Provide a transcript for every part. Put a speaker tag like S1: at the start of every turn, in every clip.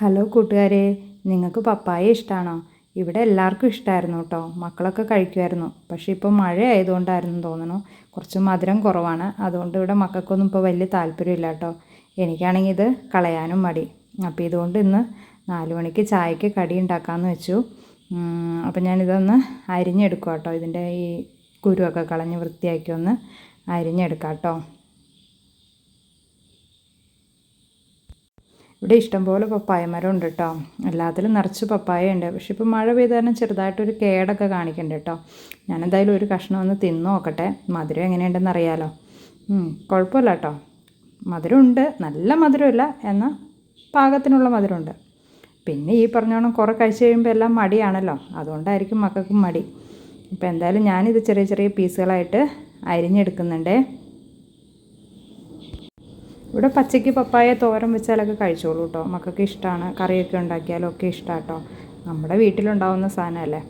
S1: Hello കൂട്ടുകാരെ നിങ്ങൾക്ക് പപ്പായ ഇഷ്ടമാണോ ഇവിടെ എല്ലാവർക്കും ഇഷ്ടമായിരുന്നു കേട്ടോ. മക്കളൊക്കെ കഴിക്കുമായിരുന്നു. പക്ഷേ ഇപ്പോൾ മഴ ആയതുകൊണ്ടായിരുന്നു തോന്നുന്നു കുറച്ച് മധുരം കുറവാണ്. അതുകൊണ്ട് ഇവിടെ മക്കൾക്കൊന്നും ഇപ്പോൾ വലിയ താല്പര്യമില്ല കേട്ടോ. എനിക്കാണെങ്കിൽ ഇത് കളയാനും മടി. അപ്പോൾ ഇതുകൊണ്ട് ഇന്ന് നാല് മണിക്ക് ചായക്ക് കടി ഉണ്ടാക്കാമെന്ന് വെച്ചു. അപ്പോൾ ഞാനിതൊന്ന് അരിഞ്ഞെടുക്കാം കേട്ടോ ഇതിന്റെ ഈ കുരുവൊക്കെ കളഞ്ഞ് വൃത്തിയാക്കി ഒന്ന് അരിഞ്ഞെടുക്കാം കേട്ടോ. ഇവിടെ ഇഷ്ടംപോലെ പപ്പായ മരം ഉണ്ട് കേട്ടോ എല്ലാത്തിലും നിറച്ച് പപ്പായ ഉണ്ട്. പക്ഷെ ഇപ്പോൾ മഴ പെയ്ത കാരണം ചെറുതായിട്ടൊരു കേടൊക്കെ കാണിക്കുന്നുണ്ട് കേട്ടോ ഞാനെന്തായാലും ഒരു കഷ്ണം ഒന്ന് തിന്നു നോക്കട്ടെ. മധുരം എങ്ങനെയുണ്ടെന്ന് അറിയാലോ. കുഴപ്പമില്ല കേട്ടോ മധുരമുണ്ട്. നല്ല മധുരമില്ല എന്നാൽ പാകത്തിനുള്ള മധുരമുണ്ട്. പിന്നെ ഈ പറഞ്ഞോണം കുറേ കഴിച്ച് കഴിയുമ്പോൾ എല്ലാം മടിയാണല്ലോ. അതുകൊണ്ടായിരിക്കും മക്കൾക്കും മടി. അപ്പോൾ എന്തായാലും ഞാനിത് ചെറിയ ചെറിയ പീസുകളായിട്ട് അരിഞ്ഞെടുക്കുന്നുണ്ടേ. ഇവിടെ പച്ചയ്ക്ക് പപ്പായ തോരൻ വെച്ചാലൊക്കെ കഴിച്ചോളൂ കേട്ടോ മക്കൾക്ക് ഇഷ്ടമാണ് കറിയൊക്കെ ഉണ്ടാക്കിയാലും ഒക്കെ ഇഷ്ടമാണ് കേട്ടോ നമ്മുടെ വീട്ടിലുണ്ടാവുന്ന സാധനമല്ലേ?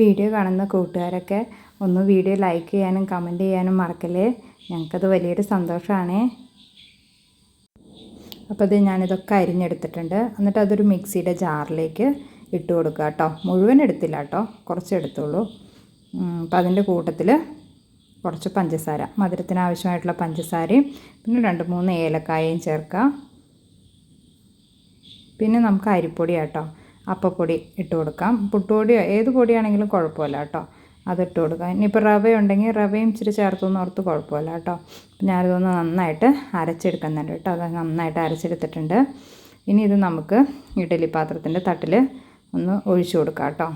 S1: വീഡിയോ കാണുന്ന കൂട്ടുകാരൊക്കെ ഒന്ന് വീഡിയോ ലൈക്ക് ചെയ്യാനും കമന്റ് ചെയ്യാനും മറക്കല്ലേ? ഞങ്ങൾക്കത് വലിയൊരു സന്തോഷമാണ് അപ്പോൾ ഇത് ഞാനിതൊക്കെ അരിഞ്ഞെടുത്തിട്ടുണ്ട്. എന്നിട്ട് അതൊരു മിക്സിയുടെ ജാറിലേക്ക് ഇട്ട് കൊടുക്കുക കേട്ടോ മുഴുവൻ എടുത്തില്ല കേട്ടോ കുറച്ച് എടുത്തുള്ളൂ. അപ്പം അതിന്റെ കൂട്ടത്തിൽ കുറച്ച് പഞ്ചസാര മധുരത്തിന് ആവശ്യമായിട്ടുള്ള പഞ്ചസാരയും പിന്നെ രണ്ട് മൂന്ന് ഏലക്കായയും ചേർക്കുക. പിന്നെ നമുക്ക് അരിപ്പൊടി കേട്ടോ അപ്പപ്പൊടി ഇട്ട് കൊടുക്കാം. പുട്ടുപൊടിയോ ഏത് പൊടിയാണെങ്കിലും കുഴപ്പമില്ല കേട്ടോ അതിട്ട് കൊടുക്കാം. ഇനിയിപ്പോൾ റവ ഉണ്ടെങ്കിൽ റവയും ഇച്ചിരി ചേർത്തൊന്നും ഓർത്ത് കുഴപ്പമില്ല കേട്ടോ. ഞാനിതൊന്ന് നന്നായിട്ട് അരച്ചെടുക്കുന്നുണ്ട് കേട്ടോ അത് നന്നായിട്ട് അരച്ചെടുത്തിട്ടുണ്ട്. ഇനി ഇത് നമുക്ക് ഇഡലി പാത്രത്തിന്റെ തട്ടിൽ ഒന്ന് ഒഴിച്ചു കൊടുക്കാം കേട്ടോ.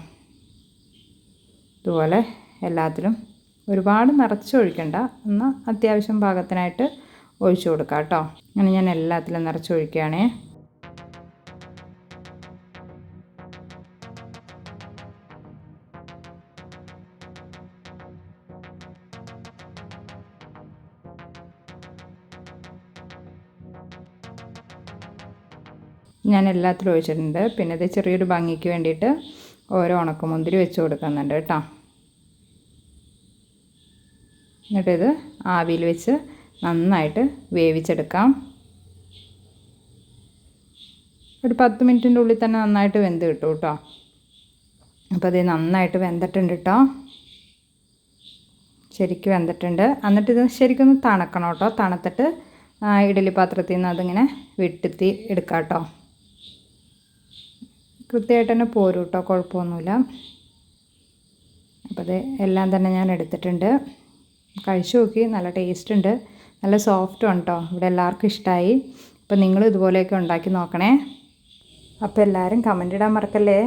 S1: ഇതുപോലെ എല്ലാത്തിലും ഒരുപാട് നിറച്ചൊഴിക്കണ്ട എന്നാൽ അത്യാവശ്യം പാകത്തിനായിട്ട് ഒഴിച്ചു കൊടുക്കാം കേട്ടോ. അങ്ങനെ ഞാൻ എല്ലാത്തിലും നിറച്ചൊഴിക്കുകയാണേ ഞാൻ എല്ലാത്തിലും ഒഴിച്ചിട്ടുണ്ട്. പിന്നെ ഇത് ചെറിയൊരു ഭംഗിക്ക് വേണ്ടിയിട്ട് ഓരോ ഉണക്കമുന്തിരി വെച്ച് കൊടുക്കുന്നുണ്ട് കേട്ടോ. എന്നിട്ടിത് ആവിയിൽ വെച്ച് നന്നായിട്ട് വേവിച്ചെടുക്കാം. ഒരു പത്ത് മിനിറ്റിന്റെ ഉള്ളിൽ തന്നെ നന്നായിട്ട് വെന്ത് കിട്ടും കേട്ടോ. അപ്പോൾ അത് നന്നായിട്ട് വെന്തിട്ടുണ്ട് കേട്ടോ. ശരിക്കും വെന്തിട്ടുണ്ട്. എന്നിട്ട് ഇത് ഒന്ന് തണുക്കണം കേട്ടോ. തണുത്തിട്ട് ഇഡലി പാത്രത്തിൽ നിന്ന് അതിങ്ങനെ വെട്ടുത്തി എടുക്കാം കേട്ടോ. കൃത്യമായിട്ട് തന്നെ പോരും കേട്ടോ. കുഴപ്പമൊന്നുമില്ല. അപ്പോൾ അത് എല്ലാം തന്നെ ഞാൻ എടുത്തിട്ടുണ്ട്. കഴിച്ചു നോക്കി. നല്ല ടേസ്റ്റ് ഉണ്ട്. നല്ല സോഫ്റ്റും ഉണ്ടോ? ഇവിടെ എല്ലാവർക്കും ഇഷ്ടമായി അപ്പോൾ നിങ്ങൾ ഇതുപോലെയൊക്കെ ഉണ്ടാക്കി നോക്കണേ. അപ്പോൾ എല്ലാവരും കമന്റ് ഇടാൻ മറക്കല്ലേ?